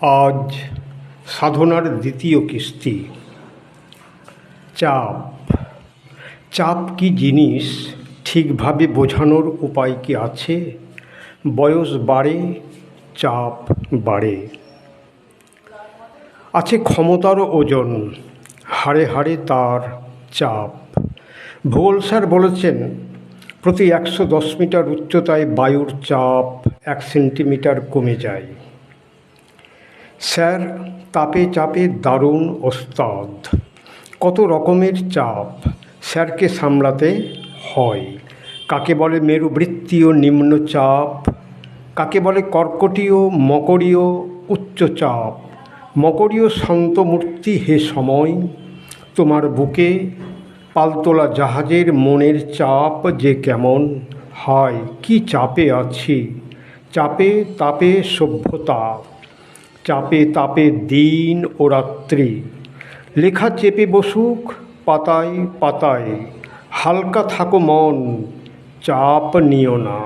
আজ সাধনার দ্বিতীয় কিস্তি। চাপ। চাপ কি জিনিস? ঠিকভাবে বোঝানোর উপায় কি আছে? বয়স বাড়ে, চাপ বাড়ে। আছে ক্ষমতার ওজন, হাড়ে হাড়ে তার চাপ। ভূগোল স্যার বলেছেন, প্রতি একশো দশ মিটার উচ্চতায় বায়ুর চাপ এক সেন্টিমিটার কমে যায়। স্যার, তাপে চাপে দারুণ ওস্তাদ। কত রকমের চাপ স্যারকে সামলাতে হয়। কাকে বলে মেরুবৃত্তীয় নিম্নচাপ কাকে বলে কর্কটীয়, মকরীয় উচ্চচাপ মকরীয় শান্তমূর্তি হে সময়, তোমার বুকে পালতোলা জাহাজের মনের চাপ যে কেমন? হয়, কি চাপে আছি? চাপে তাপে সভ্যতা। চাপে তাপে দিন ও রাত্রি। লেখা চেপে বসুক পাতায় পাতায়, হালকা থাকো মন, চাপ নিও না।